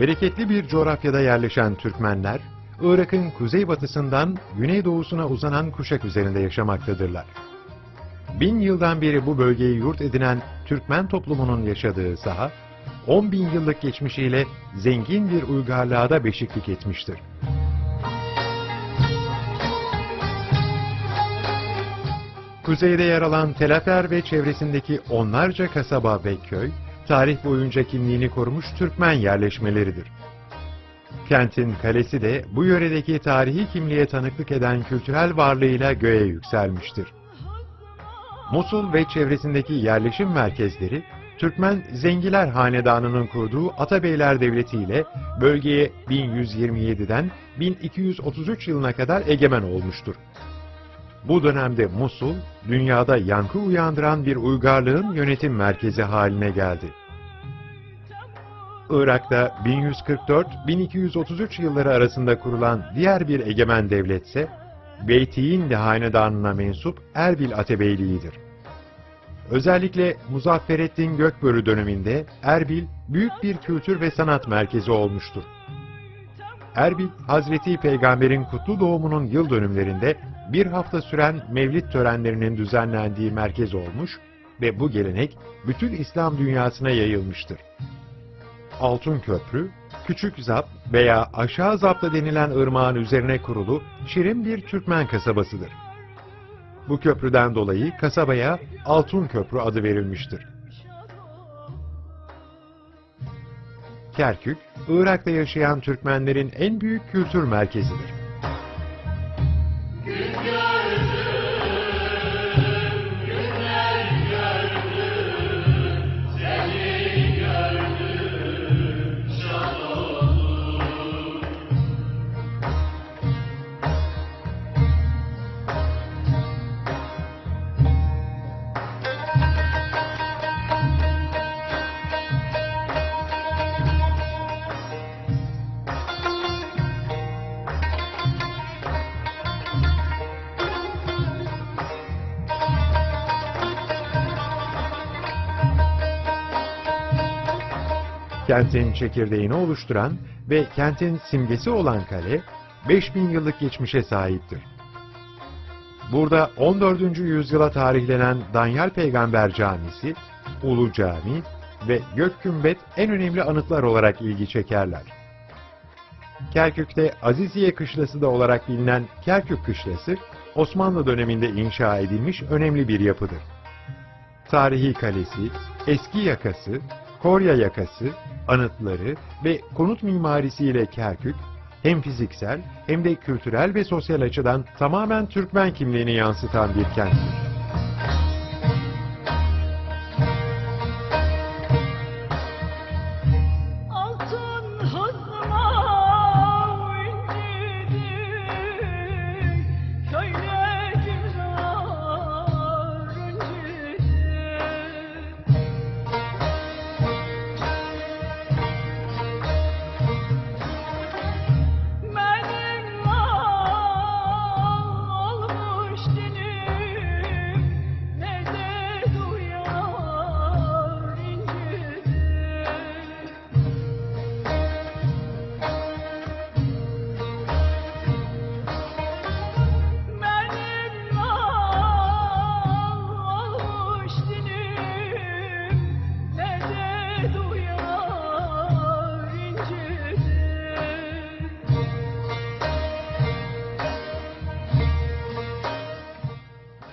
Bereketli bir coğrafyada yerleşen Türkmenler, Irak'ın kuzeybatısından güneydoğusuna uzanan kuşak üzerinde yaşamaktadırlar. Bin yıldan beri bu bölgeyi yurt edinen Türkmen toplumunun yaşadığı saha, 10 bin yıllık geçmişiyle zengin bir uygarlığa da beşiklik etmiştir. Kuzeyde yer alan Telafer ve çevresindeki onlarca kasaba ve köy, tarih boyunca kimliğini korumuş Türkmen yerleşmeleridir. Kentin kalesi de bu yöredeki tarihi kimliğe tanıklık eden kültürel varlığıyla göğe yükselmiştir. Musul ve çevresindeki yerleşim merkezleri, Türkmen Zengiler Hanedanı'nın kurduğu Atabeyler Devleti ile bölgeye 1127'den 1233 yılına kadar egemen olmuştur. Bu dönemde Musul, dünyada yankı uyandıran bir uygarlığın yönetim merkezi haline geldi. Irak'ta 1144-1233 yılları arasında kurulan diğer bir egemen devletse, Beytiyin hanedanına mensup Erbil Atebeyliğidir. Özellikle Muzafferettin Gökbörü döneminde Erbil büyük bir kültür ve sanat merkezi olmuştur. Erbil, Hazreti Peygamber'in kutlu doğumunun yıl dönümlerinde bir hafta süren mevlid törenlerinin düzenlendiği merkez olmuş ve bu gelenek bütün İslam dünyasına yayılmıştır. Altın Köprü, Küçük Zap veya Aşağı Zap'ta denilen ırmağın üzerine kurulu şirin bir Türkmen kasabasıdır. Bu köprüden dolayı kasabaya Altın Köprü adı verilmiştir. Kerkük, Irak'ta yaşayan Türkmenlerin en büyük kültür merkezidir. Kentin çekirdeğini oluşturan ve kentin simgesi olan kale, 5000 yıllık geçmişe sahiptir. Burada 14. yüzyıla tarihlenen Danyal Peygamber Camisi, Ulu Cami ve Gök Kümbet en önemli anıtlar olarak ilgi çekerler. Kerkük'te Aziziye Kışlası da olarak bilinen Kerkük Kışlası, Osmanlı döneminde inşa edilmiş önemli bir yapıdır. Tarihi kalesi, eski yakası, Korya yakası, anıtları ve konut mimarisiyle Kerkük, hem fiziksel hem de kültürel ve sosyal açıdan tamamen Türkmen kimliğini yansıtan bir kenttir.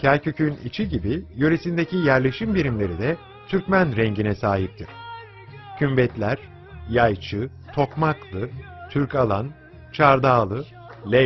Kerkük'ün içi gibi yöresindeki yerleşim birimleri de Türkmen rengine sahiptir. Kümbetler, Yayçı, Tokmaklı, Türkalan, Çardağlı, Leyla,